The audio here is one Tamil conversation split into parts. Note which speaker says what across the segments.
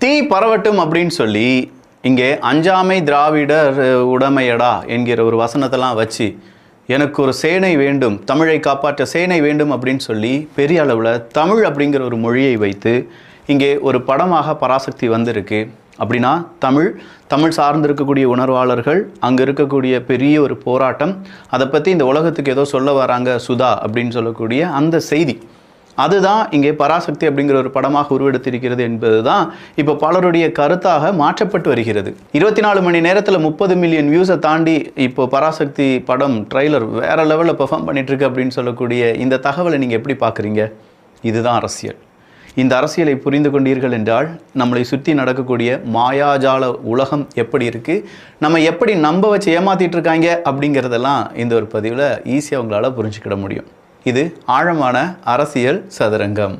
Speaker 1: தீ பரவட்டும் அப்படின்னு சொல்லி இங்கே அஞ்சாமை திராவிடர் உடைமையடா என்கிற ஒரு வசனத்தெல்லாம் வச்சு எனக்கு ஒரு சேனை வேண்டும் தமிழை காப்பாற்ற சேனை வேண்டும் அப்படின்னு சொல்லி பெரிய அளவில் தமிழ் அப்படிங்கிற ஒரு மொழியை வைத்து இங்கே ஒரு படமாக பராசக்தி வந்திருக்கு. அப்படின்னா தமிழ் தமிழ் சார்ந்து இருக்கக்கூடிய உணர்வாளர்கள் அங்கே இருக்கக்கூடிய பெரிய ஒரு போராட்டம் அதை பற்றி இந்த உலகத்துக்கு ஏதோ சொல்ல வராங்க சுதா அப்படின்னு சொல்லக்கூடிய அந்த செய்தி. அதுதான் இங்கே பராசக்தி அப்படிங்கிற ஒரு படமாக உருவெடுத்திருக்கிறது என்பது தான் இப்போ பலருடைய கருத்தாக மாற்றப்பட்டு வருகிறது. இருபத்தி நாலு மணி நேரத்தில் முப்பது மில்லியன் வியூஸை தாண்டி இப்போ பராசக்தி படம் ட்ரைலர் வேற லெவலில் பெர்ஃபார்ம் பண்ணிட்டு இருக்கு அப்படின்னு சொல்லக்கூடிய இந்த தகவலை நீங்கள் எப்படி பார்க்குறீங்க? இதுதான் அரசியல். இந்த அரசியலை புரிந்து கொண்டீர்கள் என்றால் நம்மளை சுற்றி நடக்கக்கூடிய மாயாஜால உலகம் எப்படி இருக்குது நம்ம எப்படி நம்ப வச்சு ஏமாத்திட்டு இருக்காங்க அப்படிங்கிறதெல்லாம் இந்த ஒரு பதிவில் ஈஸியாக உங்களால் புரிஞ்சுக்கிட முடியும். இது ஆழமான அரசியல் சதுரங்கம்.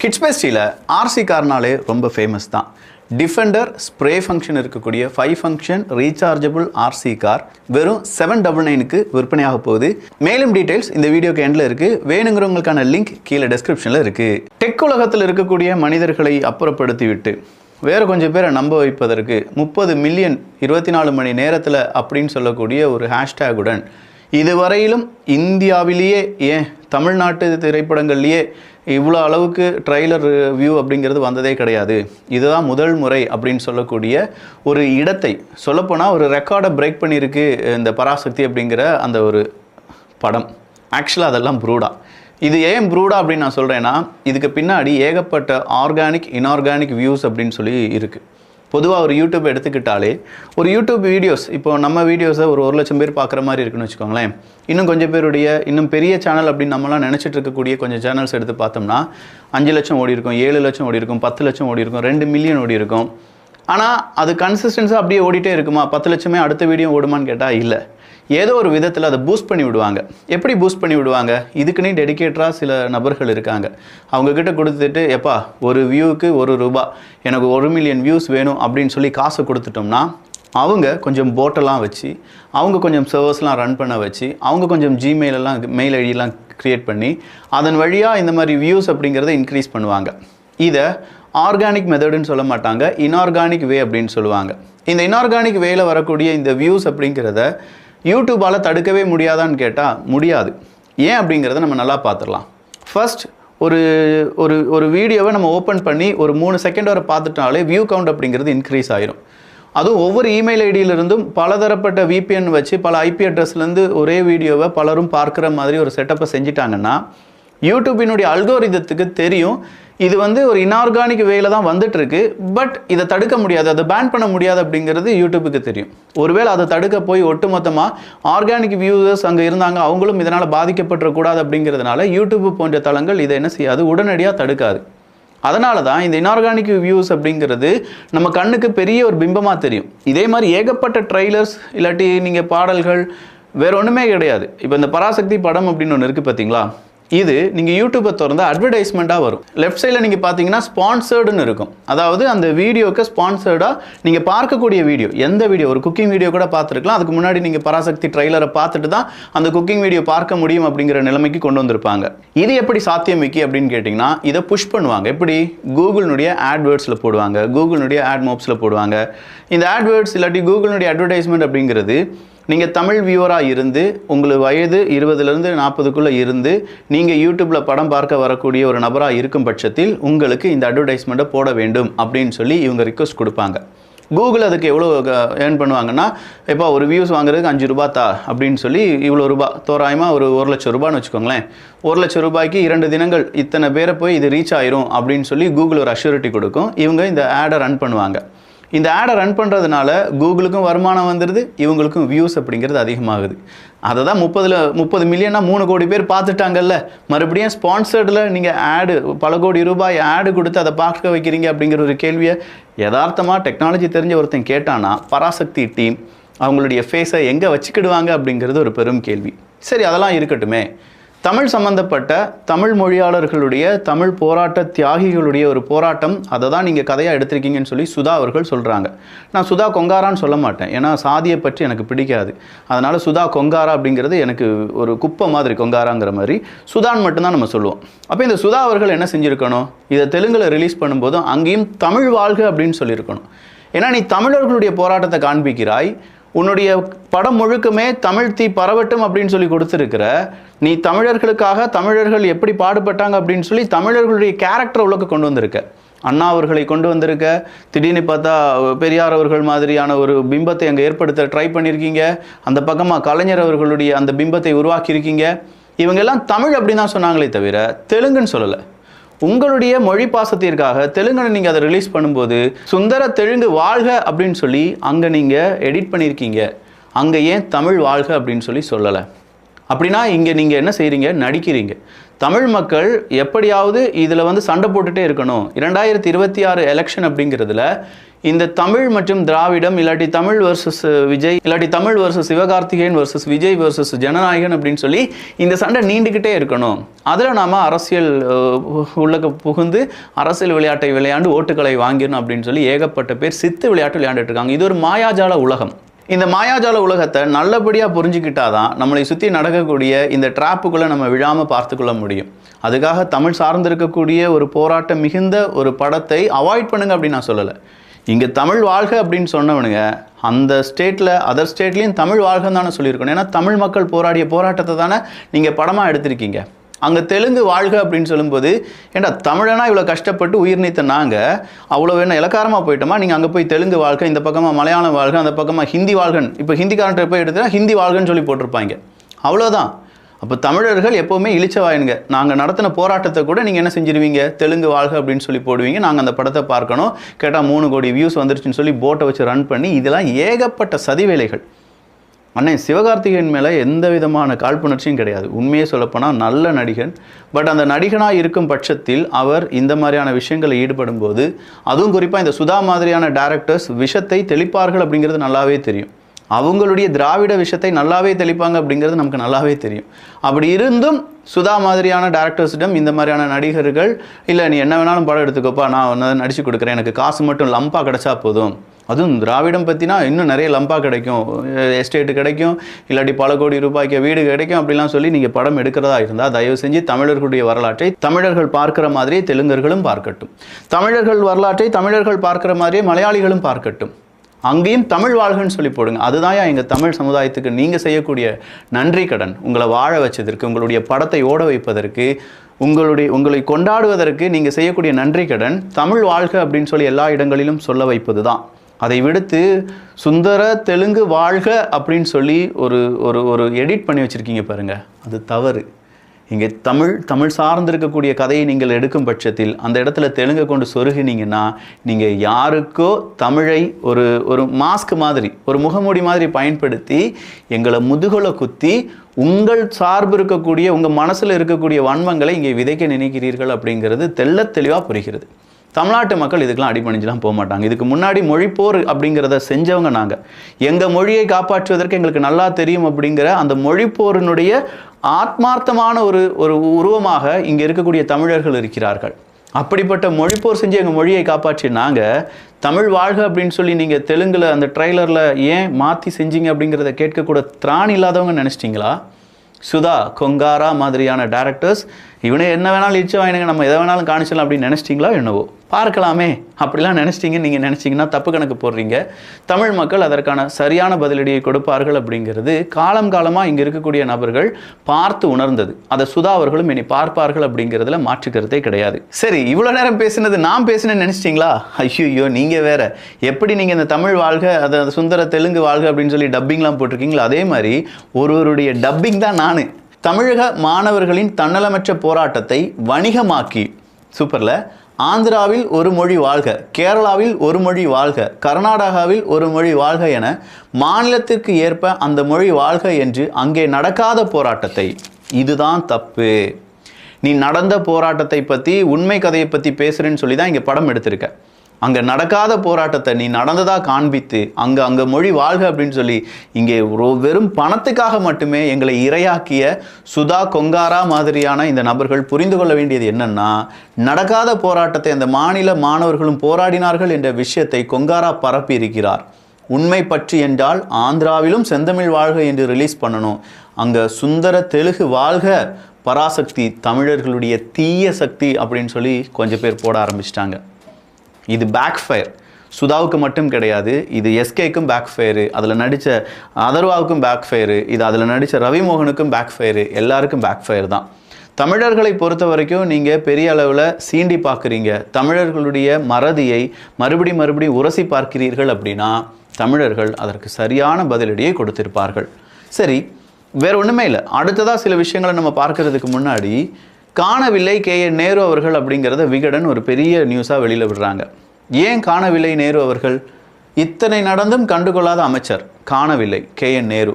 Speaker 1: கிட்ஸ் பெஸ்டியில் ஆர்சி கார்னாலே ரொம்ப ஃபேமஸ் தான். டிஃபெண்டர் ஸ்ப்ரே ஃபங்க்ஷன் இருக்கக்கூடிய five function rechargeable RC car வெறும் செவன் டபுள் நைனுக்கு விற்பனையாக போகுது. மேலும் டீடைல்ஸ் இந்த வீடியோக்கு எண்டில் இருக்குது வேணுங்கிறவங்களுக்கான லிங்க் கீழே டெஸ்கிரிப்ஷனில் இருக்குது டெக் உலகத்தில் இருக்கக்கூடிய மனிதர்களை அப்புறப்படுத்தி விட்டு வேறு கொஞ்சம் பேரை நம்ப வைப்பதற்கு முப்பது மில்லியன் இருபத்தி நாலு மணி நேரத்தில் அப்படின்னு சொல்லக்கூடிய ஒரு ஹேஷ்டேகுடன் இதுவரையிலும் இந்தியாவிலேயே ஏன் தமிழ்நாட்டு திரைப்படங்கள்லேயே இவ்வளோ அளவுக்கு ட்ரெய்லர் வியூ அப்படிங்கிறது வந்ததே கிடையாது. இதுதான் முதல் முறை அப்படின்னு சொல்லக்கூடிய ஒரு இடத்தை சொல்லப்போனால் ஒரு ரெக்கார்டை பிரேக் பண்ணியிருக்கு இந்த பராசக்தி அப்படிங்கிற அந்த ஒரு படம். ஆக்சுவலாக அதெல்லாம் ப்ரூடா இது ஏன் ப்ரூடா அப்படின்னு நான் சொல்கிறேன்னா இதுக்கு பின்னாடி ஏகப்பட்ட ஆர்கானிக் இன்ஆர்கானிக் வியூஸ் அப்படின்னு சொல்லி இருக்குது பொதுவாக ஒரு யூடியூப் எடுத்துக்கிட்டாலே ஒரு யூடியூப் வீடியோஸ் இப்போ நம்ம வீடியோஸை ஒரு ஒரு லட்சம் பேர் பார்க்குற மாதிரி இருக்குன்னு வச்சுக்கோங்களேன். இன்னும் கொஞ்சம் பேருடைய இன்னும் பெரிய சேனல் அப்படின்னு நம்மளாம் நினச்சிட்டு இருக்கக்கூடிய கொஞ்சம் சேனல்ஸ் எடுத்து பார்த்தோம்னா அஞ்சு லட்சம் ஓடி இருக்கும் ஏழு லட்சம் ஓடி இருக்கும் பத்து லட்சம் ஓடி இருக்கும் ரெண்டு மில்லியன் ஓடி இருக்கும். ஆனால் அது கன்சிஸ்டன்ஸாக அப்படியே ஓடிட்டே இருக்குமா? பத்து லட்சமே அடுத்த வீடியோ ஓடுமான்னு கேட்டால் இல்லை. ஏதோ ஒரு விதத்தில் அதை பூஸ்ட் பண்ணி விடுவாங்க. எப்படி பூஸ்ட் பண்ணி விடுவாங்க? இதுக்குன்னே டெடிகேட்டராக சில நபர்கள் இருக்காங்க. அவங்கக்கிட்ட கொடுத்துட்டு எப்பா ஒரு வியூவுக்கு ஒரு ரூபா எனக்கு ஒரு மில்லியன் வியூஸ் வேணும் அப்படின்னு சொல்லி காசு கொடுத்துட்டோம்னா அவங்க கொஞ்சம் போட்டெல்லாம் வச்சு அவங்க கொஞ்சம் சர்வர்ஸ்லாம் ரன் பண்ண வச்சு அவங்க கொஞ்சம் ஜிமெயிலெல்லாம் மெயில் ஐடியெல்லாம் க்ரியேட் பண்ணி அதன் வழியாக இந்த மாதிரி வியூஸ் அப்படிங்கிறத இன்க்ரீஸ் பண்ணுவாங்க. இதை ஆர்கானிக் மெத்தடுன்னு சொல்ல மாட்டாங்க இன்ஆர்கானிக் வே அப்படின்னு சொல்லுவாங்க. இந்த இன்ஆர்கானிக் வேயில் வரக்கூடிய இந்த வியூஸ் அப்படிங்கிறத யூடியூப்பால் தடுக்கவே முடியாதான்னு கேட்டால் முடியாது. ஏன் அப்படிங்கிறத நம்ம நல்லா பார்த்துடலாம் ஃபஸ்ட் ஒரு ஒரு ஒரு வீடியோவை நம்ம ஓப்பன் பண்ணி ஒரு மூணு செகண்ட் வரை பார்த்துட்டாலே வியூ கவுண்ட் அப்படிங்கிறது இன்க்ரீஸ் ஆயிரும். அதுவும் ஒவ்வொரு இமெயில் ஐடியிலிருந்தும் பலதரப்பட்ட விபிஎன் வச்சு பல ஐபி அட்ரஸ்லேருந்து ஒரே வீடியோவை பலரும் பார்க்குற மாதிரி ஒரு செட்டப்பை செஞ்சிட்டாங்கன்னா யூடியூபினுடைய அல்கோரிதத்துக்கு தெரியும். இது வந்து ஒரு இன்ஆர்கானிக் வேல தான் வந்துட்டு இருக்கு பட் இதை தடுக்க முடியாது. அதை பேன் பண்ண முடியாது அப்படிங்கிறது யூடியூபுக்கு தெரியும். ஒருவேளை அதை தடுக்க போய் ஒட்டுமொத்தமாக ஆர்கானிக் வியூவர்ஸ் அங்கே இருந்தாங்க அவங்களும் இதனால் பாதிக்கப்பட்டுறக்கூடாது அப்படிங்கிறதுனால யூடியூப் போன்ற தளங்கள் இதை என்ன செய்யாது உடனடியாக தடுக்காது. அதனால தான் இந்த இன்ஆர்கானிக் வியூஸ் அப்படிங்கிறது நம்ம கண்ணுக்கு பெரிய ஒரு பிம்பமாக தெரியும். இதே மாதிரி ஏகப்பட்ட ட்ரைலர்ஸ் இல்லாட்டி நீங்கள் பாடல்கள் வேற ஒன்றுமே கிடையாது. இப்போ இந்த பராசக்தி படம் அப்படின்னு ஒன்று இருக்குது பார்த்தீங்களா இது நீங்கள் யூடியூப்பை திறந்து அட்வர்டைஸ்மெண்ட்டாக வரும். லெஃப்ட் சைடில் நீங்கள் பார்த்தீங்கன்னா ஸ்பான்சர்டுன்னு இருக்கும். அதாவது அந்த வீடியோக்கு ஸ்பான்சர்டாக நீங்கள் பார்க்கக்கூடிய வீடியோ எந்த வீடியோ? ஒரு குக்கிங் வீடியோ கூட பார்த்துருக்கலாம். அதுக்கு முன்னாடி நீங்கள் பராசக்தி ட்ரைலரை பார்த்துட்டு தான் அந்த குக்கிங் வீடியோ பார்க்க முடியும் அப்படிங்கிற நிலைமைக்கு கொண்டு வந்திருப்பாங்க. இது எப்படி சாத்தியம் மிக்கி அப்படின்னு கேட்டிங்கன்னா இதை புஷ் பண்ணுவாங்க. எப்படி? கூகுளினுடைய ஆட்வேர்ட்ஸில் போடுவாங்க. கூகுளினுடைய ஆட் மோப்ஸில் போடுவாங்க. இந்த ஆட்வேர்ட்ஸ் இல்லாட்டி கூகுளினுடைய அட்வர்டைஸ்மெண்ட் அப்படிங்கிறது நீங்கள் தமிழ் வியூவராக இருந்து உங்களுக்கு வயது இருபதுலேருந்து நாற்பதுக்குள்ளே இருந்து நீங்கள் யூடியூப்பில் படம் பார்க்க வரக்கூடிய ஒரு நபராக இருக்கும் பட்சத்தில் உங்களுக்கு இந்த அட்வர்டைஸ்மெண்ட்டை போட வேண்டும் அப்படின்னு சொல்லி இவங்க ரிக்வஸ்ட் கொடுப்பாங்க. கூகுள் அதுக்கு எவ்வளோ ஏர்ன் பண்ணுவாங்கன்னா இப்போ ஒரு வியூஸ் வாங்குறதுக்கு அஞ்சு ரூபா தா அப்படின்னு சொல்லி இவ்வளோ ரூபா தோராயமாக ஒரு ஒரு லட்சம் ரூபான்னு வச்சுக்கோங்களேன். ஒரு லட்சம் ரூபாய்க்கு இரண்டு தினங்கள் இத்தனை பேரை போய் இது ரீச் ஆயிரும் அப்படின்னு சொல்லி கூகுள் ஒரு அஷ்யூரிட்டி கொடுக்கும். இவங்க இந்த ஆடை ரன் பண்ணுவாங்க. இந்த ஆடை ரன் பண்ணுறதுனால கூகுளுக்கும் வருமானம் வந்துடுது இவங்களுக்கும் வியூஸ் அப்படிங்கிறது அதிகமாகுது. அதை தான் முப்பதில் முப்பது மில்லியனாக மூணு கோடி பேர் பார்த்துட்டாங்கல்ல. மறுபடியும் ஸ்பான்சர்டில் நீங்கள் ஆடு பல கோடி ரூபாய் ஆடு கொடுத்து அதை பார்க்க வைக்கிறீங்க அப்படிங்கிற ஒரு கேள்வியை யதார்த்தமாக டெக்னாலஜி தெரிஞ்ச ஒருத்தன் கேட்டானா பராசக்தி டீம் அவங்களுடைய ஃபேஸை எங்கே வச்சுக்கிடுவாங்க அப்படிங்கிறது ஒரு பெரும் கேள்வி. சரி அதெல்லாம் இருக்கட்டுமே. தமிழ் சம்பந்தப்பட்ட தமிழ் மொழியாளர்களுடைய தமிழ் போராட்ட தியாகிகளுடைய ஒரு போராட்டம் அதை தான் நீங்கள் கதையாக எடுத்திருக்கீங்கன்னு சொல்லி சுதா அவர்கள் சொல்கிறாங்க நான் சுதா கொங்காரான்னு சொல்ல மாட்டேன். ஏன்னா சாதியை பற்றி எனக்கு பிடிக்காது. அதனால் சுதா கொங்காரா அப்படிங்கிறது எனக்கு ஒரு குப்பை மாதிரி கொங்காராங்கிற மாதிரி. சுதான் மட்டும்தான் நம்ம சொல்லுவோம். அப்போ இந்த சுதா அவர்கள் என்ன செஞ்சுருக்கணும்? இதை தெலுங்கில் ரிலீஸ் பண்ணும்போதும் அங்கேயும் தமிழ் வாழ்க அப்படின்னு சொல்லியிருக்கணும். ஏன்னா நீ தமிழர்களுடைய போராட்டத்தை காண்பிக்கிறாய். உன்னுடைய படம் முழுக்குமே தமிழ் தீ பரவட்டும் அப்படின்னு சொல்லி கொடுத்துருக்கிற நீ தமிழர்களுக்காக தமிழர்கள் எப்படி பாடுபட்டாங்க அப்படின்னு சொல்லி தமிழர்களுடைய கேரக்டர் உள்ளக்க கொண்டு வந்திருக்க. அண்ணா அவர்களை கொண்டு வந்திருக்க. திடீர்னு பார்த்தா பெரியார் அவர்கள் மாதிரியான ஒரு பிம்பத்தை அங்கே ஏற்படுத்த ட்ரை பண்ணியிருக்கீங்க அந்த பக்கமாக கலைஞர் அவர்களுடைய அந்த பிம்பத்தை உருவாக்கியிருக்கீங்க. இவங்க எல்லாம் தமிழ் அப்படின்னு தான் சொன்னாங்களே தவிர தெலுங்குன்னு சொல்லலை. உங்களுடைய மொழி பாசத்திற்காக தெலுங்கனை நீங்கள் அதை ரிலீஸ் பண்ணும்போது சுந்தர தெலுங்கு வாழ்க அப்படின்னு சொல்லி அங்கே நீங்கள் எடிட் பண்ணியிருக்கீங்க. அங்கே ஏன் தமிழ் வாழ்க அப்படின்னு சொல்லி சொல்லலை. அப்படின்னா இங்கே நீங்கள் என்ன செய்கிறீங்க நடிக்கிறீங்க. தமிழ் மக்கள் எப்படியாவது இதில் வந்து சண்டை போட்டுகிட்டே இருக்கணும். இரண்டாயிரத்தி இருபத்தி ஆறு எலெக்ஷன் அப்படிங்கிறதுல இந்த தமிழ் மற்றும் திராவிடம் இல்லாட்டி தமிழ் வர்சஸ் விஜய் இல்லாட்டி Tamil versus Sivakarthikeyan versus Vijay versus Jananayagan அப்படின்னு சொல்லி இந்த சண்டை நீண்டுக்கிட்டே இருக்கணும். அதில் நாம் அரசியல் அஹ், உள்ளக்க புகுந்து அரசியல் விளையாட்டை விளையாண்டு ஓட்டுகளை வாங்கிடணும் அப்படின்னு சொல்லி ஏகப்பட்ட பேர் சித்து விளையாட்டு விளையாண்டுட்டு இருக்காங்க. இது ஒரு மாயாஜால உலகம். இந்த மாயாஜால உலகத்தை நல்லபடியாக புரிஞ்சுக்கிட்டாதான் நம்மளை சுற்றி நடக்கக்கூடிய இந்த ட்ராப்புக்குள்ளே நம்ம விழாமல் பார்த்துக்கொள்ள முடியும். அதுக்காக தமிழ் சார்ந்திருக்கக்கூடிய ஒரு போராட்டம் மிகுந்த ஒரு படத்தை அவாய்ட் பண்ணுங்க அப்படின்னு நான் சொல்லலை. இங்கே தமிழ் வாழ்க அப்படின்னு சொன்னவனுங்க அந்த ஸ்டேட்டில் அதர் ஸ்டேட்லேயும் தமிழ் வாழ்கன்னு தானே சொல்லியிருக்கணும். ஏன்னா தமிழ் மக்கள் போராடிய போராட்டத்தை தானே நீங்கள் படமாக எடுத்திருக்கீங்க. அங்கே தெலுங்கு வாழ்க அப்படின்னு சொல்லும்போது ஏண்டா தமிழனா இவ்வளோ கஷ்டப்பட்டு உயிர் நீத்த நாங்கள் அவ்வளோ என்ன இலக்காரமாக போயிட்டோமா? நீங்கள் அங்கே போய் தெலுங்கு வாழ்க இந்த பக்கமாக மலையாளம் வாழ்க அந்த பக்கமாக ஹிந்தி வாழ்கன் இப்போ ஹிந்திக்காரன்ட்ட போய் எடுத்துனா ஹிந்தி வாழ்கன்னு சொல்லி போட்டிருப்பாங்க. அவ்வளோதான் அப்போ தமிழர்கள் எப்போவுமே இழிச்சவாயனுங்க நாங்கள் நடத்தின போராட்டத்தை கூட நீங்கள் என்ன செஞ்சிருவீங்க? தெலுங்கு வாழ்க அப்படின்னு சொல்லி போடுவீங்க. நாங்கள் அந்த படத்தை பார்க்கணும். கேட்டால் மூணு கோடி வியூஸ் வந்துருச்சுன்னு சொல்லி போட்டை வச்சு ரன் பண்ணி இதெல்லாம் ஏகப்பட்ட சதி வேலைகள். சிவகார்த்திகேயன் மேலே எந்த விதமான காழ்ப்புணர்ச்சியும் கிடையாது. உண்மையே சொல்லப்போனால் நல்ல நடிகன். பட் அந்த நடிகனாக இருக்கும் பட்சத்தில் அவர் இந்த மாதிரியான விஷயங்களில் ஈடுபடும் போது அதுவும் குறிப்பாக இந்த சுதா மாதிரியான டேரக்டர்ஸ் விஷத்தை தெளிப்பார்கள் அப்படிங்கிறது நல்லாவே தெரியும். அவங்களுடைய திராவிட விஷயத்தை நல்லாவே தெளிப்பாங்க அப்படிங்கிறது நமக்கு நல்லாவே தெரியும். அப்படி இருந்தும் சுதா மாதிரியான டேரக்டர்ஸிடம் இந்த மாதிரியான நடிகர்கள் இல்லை நீ என்ன வேணாலும் படம் எடுத்துக்கோப்பா நான் ஒன்று நடிச்சு கொடுக்குறேன். எனக்கு காசு மட்டும் லம்பாக கிடைச்சா போதும். அதுவும் திராவிடம் பற்றினா இன்னும் நிறைய லம்பா கிடைக்கும். எஸ்டேட்டு கிடைக்கும். இல்லாட்டி பல கோடி ரூபாய்க்கு வீடு கிடைக்கும் அப்படிலாம் சொல்லி நீங்கள் படம் எடுக்கிறதா இருந்தால் தயவு செஞ்சு தமிழர்களுடைய வரலாற்றை தமிழர்கள் பார்க்குற மாதிரியே தெலுங்கர்களும் பார்க்கட்டும். தமிழர்கள் வரலாற்றை தமிழர்கள் பார்க்குற மாதிரியே மலையாளிகளும் பார்க்கட்டும். அங்கேயும் தமிழ் வாழ்கன்னு சொல்லி போடுங்க. அதுதான் எங்கள் தமிழ் சமுதாயத்துக்கு நீங்கள் செய்யக்கூடிய நன்றி கடன். உங்களை வாழ வச்சதற்கு உங்களுடைய படத்தை ஓட வைப்பதற்கு உங்களுடைய உங்களை கொண்டாடுவதற்கு நீங்கள் செய்யக்கூடிய நன்றி கடன் தமிழ் வாழ்க அப்படின்னு சொல்லி எல்லா இடங்களிலும் சொல்ல வைப்பது தான் அதை விடுத்து சுந்தர தெலுங்கு வாழ்க அப்படின்னு சொல்லி ஒரு ஒரு ஒரு எடிட் பண்ணி வச்சுருக்கீங்க பாருங்கள் அது தவறு. இங்கே தமிழ் தமிழ் சார்ந்திருக்கக்கூடிய கதையை நீங்கள் எடுக்கும் பட்சத்தில் அந்த இடத்துல தெலுங்கை கொண்டு சொருகினீங்கன்னா நீங்கள் யாருக்கோ தமிழை ஒரு ஒரு மாஸ்க் மாதிரி ஒரு முகமூடி மாதிரி பயன்படுத்தி எங்களை முதுகலை குத்தி உங்கள் சார்பு இருக்கக்கூடிய உங்கள் மனசில் இருக்கக்கூடிய வன்மங்களை இங்கே விதைக்க நினைக்கிறீர்கள் அப்படிங்கிறது தெள்ளத் தெளிவாக புரிகிறது. தமிழ்நாட்டு மக்கள் இதுக்கெல்லாம் அடிபணிஞ்சுலாம் போக மாட்டாங்க இதுக்கு முன்னாடி மொழிப்போர் அப்படிங்கிறத செஞ்சவங்க நாங்கள் எங்கள் மொழியை காப்பாற்றுவதற்கு எங்களுக்கு நல்லா தெரியும் அப்படிங்கிற அந்த மொழிப்போரினுடைய ஆத்மார்த்தமான ஒரு ஒரு உருவமாக இங்கே இருக்கக்கூடிய தமிழர்கள் இருக்கிறார்கள். அப்படிப்பட்ட மொழிப்போர் செஞ்சு எங்கள் மொழியை காப்பாற்றி நாங்கள் தமிழ் வாழ்க அப்படின்னு சொல்லி நீங்கள் தெலுங்கில் அந்த ட்ரெய்லரில் ஏன் மாற்றி செஞ்சீங்க அப்படிங்கிறத கேட்கக்கூட திராணி இல்லாதவங்க நினச்சிட்டிங்களா? சுதா கொங்காரா மாதிரியான டேரக்டர்ஸ் இவனை என்ன வேணாலும் இடிச்சு வாங்கினுங்க நம்ம எதை வேணாலும் காணிச்சலாம் அப்படின்னு நினச்சிட்டிங்களா என்னவோ. பார்க்கலாமே. அப்படிலாம் நினச்சிட்டிங்க நீங்கள் நினச்சிங்கன்னா தப்பு கணக்கு போடுறீங்க. தமிழ் மக்கள் அதற்கான சரியான பதிலடியை கொடுப்பார்கள் அப்படிங்கிறது காலம் காலமாக இங்கே இருக்கக்கூடிய நபர்கள் பார்த்து உணர்ந்தது. அதை சுதா அவர்களும் இனி பார்ப்பார்கள் அப்படிங்கிறதுல மாற்று கருத்தே கிடையாது. சரி இவ்வளோ நேரம் பேசினது நான் பேசினேன்னு நினச்சிட்டிங்களா? ஐயோ நீங்கள் வேற. எப்படி நீங்கள் இந்த தமிழ் வாழ்க அதை சுந்தர தெலுங்கு வாழ்க அப்படின்னு சொல்லி டப்பிங்லாம் போட்டிருக்கீங்களோ அதே மாதிரி ஒருவருடைய டப்பிங் தான் நான். தமிழக மாணவர்களின் தன்னலமற்ற போராட்டத்தை வணிகமாக்கி சூப்பரில் ஆந்திராவில் ஒரு மொழி வாழ்க கேரளாவில் ஒரு மொழி வாழ்க கர்நாடகாவில் ஒரு மொழி வாழ்க என மாநிலத்திற்கு ஏற்ப அந்த மொழி வாழ்க என்று அங்கே நடக்காத போராட்டத்தை. இதுதான் தப்பு. நீ நடந்த போராட்டத்தை பற்றி உண்மை கதையை பற்றி பேசுகிறேன்னு சொல்லி தான் இங்கே படம் எடுத்திருக்க. அங்கே நடக்காத போராட்டத்தை நீ நடந்ததாக காண்பித்து அங்கே அங்கே மொழி வாழ்க அப்படின்னு சொல்லி இங்கே வெறும் பணத்துக்காக மட்டுமே எங்களை இரையாக்கிய சுதா கொங்காரா மாதிரியான இந்த நபர்கள் புரிந்து கொள்ள வேண்டியது என்னன்னா நடக்காத போராட்டத்தை அந்த மாநில மாணவர்களும் போராடினார்கள் என்ற விஷயத்தை கொங்காரா பரப்பி இருக்கிறார். உண்மை பற்றி என்றால் ஆந்திராவிலும் செந்தமிழ் வாழ்க என்று ரிலீஸ் பண்ணணும். அங்கே சுந்தர தெலுங்கு வாழ்க பராசக்தி தமிழர்களுடைய தீய சக்தி அப்படின்னு சொல்லி கொஞ்சம் பேர் போட ஆரம்பிச்சிட்டாங்க. இது பேக் ஃபயர் சுதாவுக்கு மட்டும் கிடையாது இது எஸ்கேக்கும் பேக் ஃபயரு அதில் நடித்த அதர்வாவுக்கும் பேக் ஃபயரு இது அதில் நடித்த ரவிமோகனுக்கும் பேக் ஃபயரு எல்லாருக்கும் பேக் ஃபயர் தான். தமிழர்களை பொறுத்த வரைக்கும் நீங்கள் பெரிய அளவில் சீண்டி பார்க்குறீங்க. தமிழர்களுடைய மறதியை மறுபடி மறுபடி உரசி பார்க்கிறீர்கள் அப்படின்னா தமிழர்கள் அதற்கு சரியான பதிலடியை கொடுத்திருப்பார்கள். சரி வேறு ஒன்றுமே இல்லை. அடுத்ததாக சில விஷயங்களை நம்ம பார்க்கறதுக்கு முன்னாடி காணவில்லை கே என் நேரு அவர்கள் அப்படிங்கிறத விகடன் ஒரு பெரிய நியூஸாக வெளியில் விடுறாங்க. ஏன் காணவில்லை நேரு அவர்கள்? இத்தனை நடந்தும் கண்டுகொள்ளாத அமைச்சர் காணவில்லை கே என் நேரு.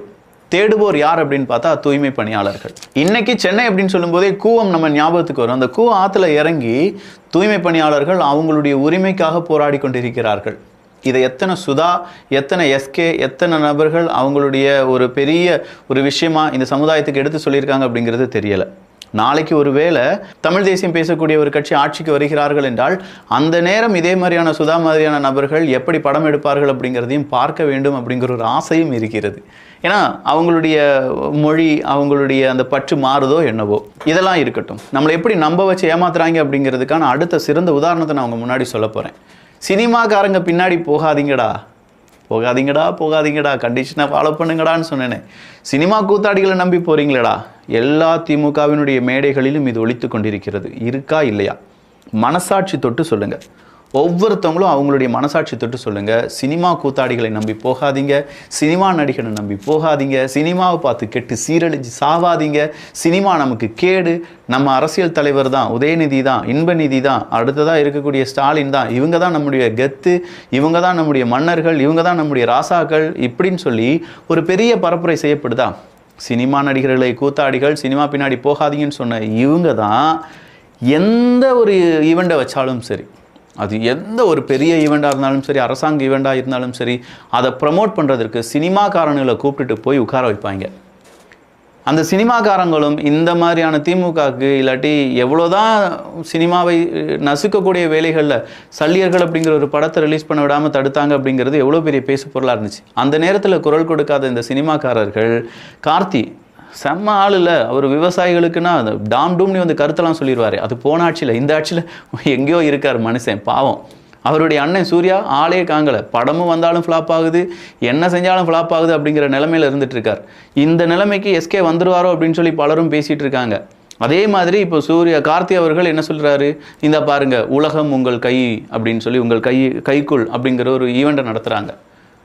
Speaker 1: தேடுவோர் யார் அப்படின்னு பார்த்தா தூய்மை பணியாளர்கள். இன்னைக்கு சென்னை அப்படின்னு சொல்லும்போதே கூவம் நம்ம ஞாபகத்துக்கு வரும். அந்த கூவம் ஆற்றுல இறங்கி தூய்மை பணியாளர்கள் அவங்களுடைய உரிமைக்காக போராடி கொண்டிருக்கிறார்கள். இதை எத்தனை சுதா எத்தனை எஸ்கே எத்தனை நபர்கள் அவங்களுடைய ஒரு பெரிய ஒரு விஷயமா இந்த சமுதாயத்துக்கு எடுத்து சொல்லியிருக்காங்க அப்படிங்கிறது தெரியலை. நாளைக்கு ஒருவேளை தமிழ் தேசியம் பேசக்கூடிய ஒரு கட்சி ஆட்சிக்கு வருகிறார்கள் என்றால் அந்த நேரம் இதே மாதிரியான சுதா மாதிரியான நபர்கள் எப்படி படம் எடுப்பார்கள் அப்படிங்கிறதையும் பார்க்க வேண்டும் அப்படிங்கிற ஒரு ஆசையும் இருக்கிறது. ஏன்னா அவங்களுடைய மொழி அவங்களுடைய அந்த பற்று மாறுதோ என்னவோ. இதெல்லாம் இருக்கட்டும். நம்மளை எப்படி நம்ப வச்சு ஏமாத்துறாங்க அப்படிங்கிறதுக்கான அடுத்த சிறந்த உதாரணத்தை நான் அவங்க முன்னாடி சொல்ல போகிறேன் சினிமாக்காரங்க பின்னாடி போகாதீங்கடா. போகாதீங்கடா போகாதீங்கடா கண்டிஷனை ஃபாலோ பண்ணுங்கடான்னு சொன்னேனே. சினிமா கூத்தாடிகளை நம்பி போறீங்களேடா. எல்லா திமுகவினுடைய மேடைகளிலும் இது ஒழித்து கொண்டிருக்கிறது. இருக்கா இல்லையா? மனசாட்சி தொட்டு சொல்லுங்க. ஒவ்வொருத்தவங்களும் அவங்களுடைய மனசாட்சி தொட்டு சொல்லுங்க. சினிமா கூத்தாடிகளை நம்பி போகாதீங்க. சினிமா நடிகனை நம்பி போகாதீங்க. சினிமாவை பார்த்து கெட்டு சீரழிஞ்சு சாவாதீங்க. சினிமா நமக்கு கேடு. நம்ம அரசியல் தலைவர் தான் உதயநிதி தான் இன்பநிதி தான் அடுத்ததாக இருக்கக்கூடிய ஸ்டாலின் தான். இவங்க தான் நம்முடைய கெத்து இவங்க தான் நம்முடைய மன்னர்கள் இவங்க தான் நம்முடைய ராசாக்கள் இப்படின்னு சொல்லி ஒரு பெரிய பரப்புரை செய்யப்படுதா? சினிமா நடிகர்களை கூத்தாடிகள் சினிமா பின்னாடி போகாதீங்கன்னு சொன்ன இவங்க தான் எந்த ஒரு ஈவெண்ட்டை வச்சாலும் சரி அது எந்த ஒரு பெரிய ஈவெண்ட்டாக இருந்தாலும் சரி அரசாங்க ஈவெண்ட்டாக இருந்தாலும் சரி அதை ப்ரமோட் பண்ணுறதற்கு சினிமாக்காரங்களை கூப்பிட்டுட்டு போய் உட்கார வைப்பாங்க. அந்த சினிமாக்காரங்களும் இந்த மாதிரியான திமுகவுக்கு இல்லாட்டி எவ்வளோதான் சினிமாவை நசுக்கக்கூடிய வேலைகளில் சல்லியர்கள் அப்படிங்கிற ஒரு படத்தை ரிலீஸ் பண்ண விடாமல் தடுத்தாங்க அப்படிங்கிறது எவ்வளோ பெரிய பேசு பொருளாக இருந்துச்சு. அந்த நேரத்தில் குரல் கொடுக்காத இந்த சினிமாக்காரர்கள் கார்த்தி செம்ம ஆள் இல்லை அவர் விவசாயிகளுக்குன்னா அது டாம் டூம்னு வந்து கருத்தெல்லாம் சொல்லிடுவார் அது போன ஆட்சியில் இந்த ஆட்சியில் எங்கேயோ இருக்கார் மனுஷன் பாவம். அவருடைய அண்ணன் சூர்யா ஆளே காங்கலை. படமும் வந்தாலும் ஃப்ளாப் ஆகுது. என்ன செஞ்சாலும் ஃப்ளாப் ஆகுது அப்படிங்கிற நிலமையில் இருந்துட்டு இருக்கார் இந்த நிலைமைக்கு எஸ்கே வந்துருவாரோ அப்படின்னு சொல்லி பலரும் பேசிகிட்டு இருக்காங்க. அதே மாதிரி இப்போ சூர்யா கார்த்தி அவர்கள் என்ன சொல்கிறாரு இந்த பாருங்கள் உலகம் உங்கள் கை அப்படின்னு சொல்லி உங்கள் கை கைக்குள் அப்படிங்கிற ஒரு ஈவெண்ட்டை நடத்துகிறாங்க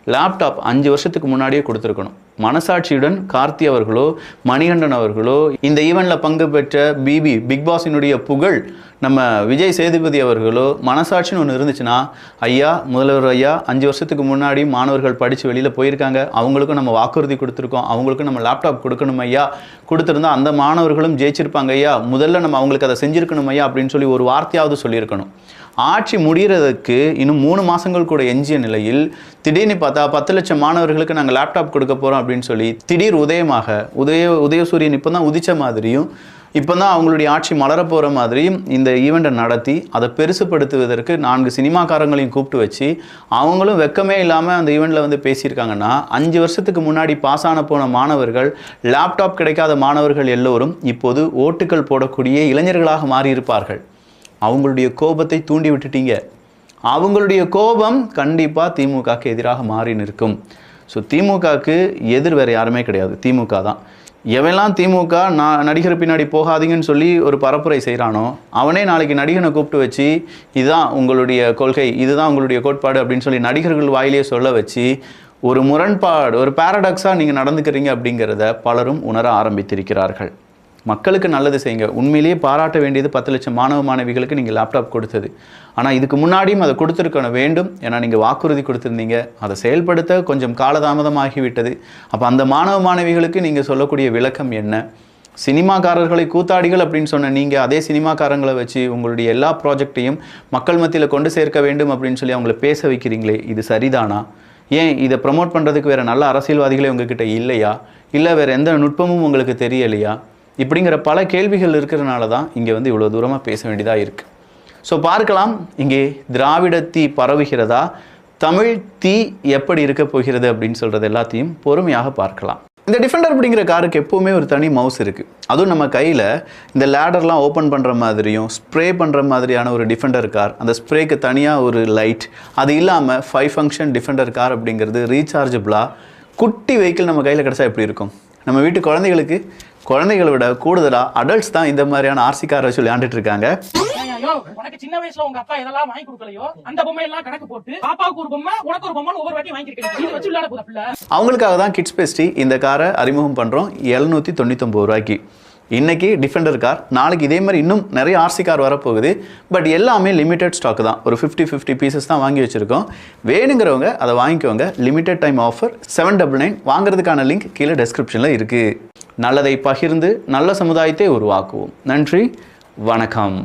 Speaker 1: லேப்டாப் அஞ்சு வருஷத்துக்கு முன்னாடியே கொடுத்துருக்கணும். மனசாட்சியுடன் கார்த்தி அவர்களோ மணிகண்டன் அவர்களோ இந்த ஈவெண்ட்ல பங்கு பெற்ற பிபி பிக் பாஸினுடைய புகழ் நம்ம விஜய் சேதுபதி அவர்களோ மனசாட்சின்னு ஒன்று இருந்துச்சுன்னா ஐயா முதல்வர் ஐயா அஞ்சு வருஷத்துக்கு முன்னாடி மாணவர்கள் படித்து வெளியில் போயிருக்காங்க. அவங்களுக்கும் நம்ம வாக்குறுதி கொடுத்துருக்கோம். அவங்களுக்கும் நம்ம லேப்டாப் கொடுக்கணும் ஐயா. கொடுத்துருந்தா அந்த மாணவர்களும் ஜெயிச்சிருப்பாங்க ஐயா. முதல்ல நம்ம அவங்களுக்கு அதை செஞ்சுருக்கணும் ஐயா அப்படின்னு சொல்லி ஒரு வார்த்தையாவது சொல்லியிருக்கணும். ஆட்சி முடிகிறதுக்கு இன்னும் மூணு மாதங்கள் கூட எஞ்சிய நிலையில் திடீர்னு பார்த்தா பத்து லட்சம் மாணவர்களுக்கு நாங்கள் லேப்டாப் கொடுக்க போகிறோம் அப்படின்னு சொல்லி திடீர் உதயமாக உதய உதயசூரியன் இப்போ தான் உதித்த மாதிரியும் இப்போ தான் அவங்களுடைய ஆட்சி மலரப்போகிற மாதிரி மாதிரியும் இந்த ஈவெண்ட்டை நடத்தி அதை பெருசுப்படுத்துவதற்கு நான்கு சினிமாக்காரங்களையும் கூப்பிட்டு வச்சு அவங்களும் வெக்கமே இல்லாமல் அந்த ஈவெண்ட்டில் வந்து பேசியிருக்காங்கன்னா அஞ்சு வருஷத்துக்கு முன்னாடி பாஸ் ஆன போன மாணவர்கள் லேப்டாப் கிடைக்காத மாணவர்கள் எல்லோரும் இப்போது ஓட்டுகள் போடக்கூடிய இளைஞர்களாக மாறியிருப்பார்கள். அவங்களுடைய கோபத்தை தூண்டி விட்டுட்டீங்க. அவங்களுடைய கோபம் கண்டிப்பாக திமுகக்கு எதிராக மாறி நிற்கும். ஸோ திமுகக்கு எதிர் வேறு யாருமே கிடையாது. திமுக தான். எவெல்லாம் திமுக நான் நடிகர் பின்னாடி போகாதீங்கன்னு சொல்லி ஒரு பரப்புரை செய்கிறானோ அவனே நாளைக்கு நடிகனை கூப்பிட்டு வச்சு இதுதான் உங்களுடைய கொள்கை இதுதான் உங்களுடைய கோட்பாடு அப்படின்னு சொல்லி நடிகர்கள் வாயிலேயே சொல்ல வச்சு ஒரு முரண்பாடு ஒரு பேரடாக்ஸாக நீங்கள் நடந்துக்கிறீங்க அப்படிங்கிறத பலரும் உணர ஆரம்பித்திருக்கிறார்கள். மக்களுக்கு நல்லது செய்யுங்க. உண்மையிலேயே பாராட்ட வேண்டியது பத்து லட்சம் மாணவ மாணவிகளுக்கு நீங்கள் லேப்டாப் கொடுத்தது. ஆனால் இதுக்கு முன்னாடியும் அதை கொடுத்துருக்க வேண்டும். ஏன்னா நீங்கள் வாக்குறுதி கொடுத்துருந்தீங்க. அதை செயல்படுத்த கொஞ்சம் காலதாமதமாகிவிட்டது. அப்போ அந்த மாணவ மாணவிகளுக்கு நீங்கள் சொல்லக்கூடிய விளக்கம் என்ன? சினிமாக்காரர்களை கூத்தாடிகள் அப்படின்னு சொன்ன நீங்கள் அதே சினிமாக்காரங்களை வச்சு உங்களுடைய எல்லா ப்ராஜெக்டையும் மக்கள் மத்தியில் கொண்டு சேர்க்க வேண்டும் அப்படின்னு சொல்லி அவங்கள பேச வைக்கிறீங்களே இது சரிதானா? ஏன் இதை ப்ரமோட் பண்ணுறதுக்கு வேறு நல்ல அரசியல்வாதிகளே உங்ககிட்ட இல்லையா? இல்லை வேறு எந்த நுட்பமும் உங்களுக்கு தெரியலையா? இப்படிங்கிற பல கேள்விகள் இருக்கிறனால தான் இங்கே வந்து இவ்வளோ தூரமாக பேச வேண்டியதாக இருக்குது ஸோ பார்க்கலாம் இங்கே திராவிட தீ பரவுகிறதா? தமிழ் தீ எப்படி இருக்க போகிறது அப்படின்னு சொல்கிறது எல்லாத்தையும் பொறுமையாக பார்க்கலாம். இந்த டிஃபெண்டர் அப்படிங்கிற காருக்கு எப்போவுமே ஒரு தனி மவுஸ் இருக்குது அதுவும் நம்ம கையில் இந்த லேடர்லாம் ஓப்பன் பண்ணுற மாதிரியும் ஸ்ப்ரே பண்ணுற மாதிரியான ஒரு டிஃபெண்டர் கார் அந்த ஸ்ப்ரேக்கு தனியாக ஒரு லைட் அது இல்லாமல் ஃபைவ் ஃபங்க்ஷன் டிஃபெண்டர் கார் அப்படிங்கிறது ரீசார்ஜபிளாக குட்டி வெஹிக்கிள் நம்ம கையில் கிடச்சா எப்படி இருக்கும்? நம்ம வீட்டு குழந்தைகளுக்கு குழந்தைகளை விட கூடுதலாக அடல்ட்ஸ் தான் இந்த மாதிரியான ஆர்சி காரை வச்சு விளையாண்டுட்டு இருக்காங்க.
Speaker 2: உனக்கு சின்ன வயசுல உங்க அப்பா எதெல்லாம் வாங்கி கொடுக்கலையோ அந்த பொம்மை எல்லாம் கணக்கு போட்டு பாப்பாவுக்கு ஒரு பொம்மை உனக்கு ஒரு பொம்மை ஒவ்வொரு வாட்டி வாங்கிருக்கீங்க இது வச்சு விளையாட போதா பிள்ளை?
Speaker 1: அவங்களுக்காக தான் கிட்ஸ் பெஸ்டி இந்த காரை அறிமுகம் பண்ணுறோம் எழுநூற்றி தொண்ணூத்தொம்பது ரூபாய்க்கு. இன்னைக்கு டிஃபெண்டர் கார் நாளைக்கு இதே மாதிரி இன்னும் நிறைய ஆர்சி கார் வரப்போகுது. பட் எல்லாமே லிமிடெட் ஸ்டாக் தான். ஒரு ஃபிஃப்டி ஃபிஃப்டி பீசஸ் தான் வாங்கி வச்சுருக்கோம். வேணுங்கிறவங்க அதை வாங்கிக்கோங்க. Limited time offer seven double nine வாங்குறதுக்கான லிங்க் கீழே டெஸ்கிரிப்ஷனில் இருக்குது நல்லதை பகிர்ந்து நல்ல சமுதாயத்தை உருவாக்குவோம். நன்றி. வணக்கம்.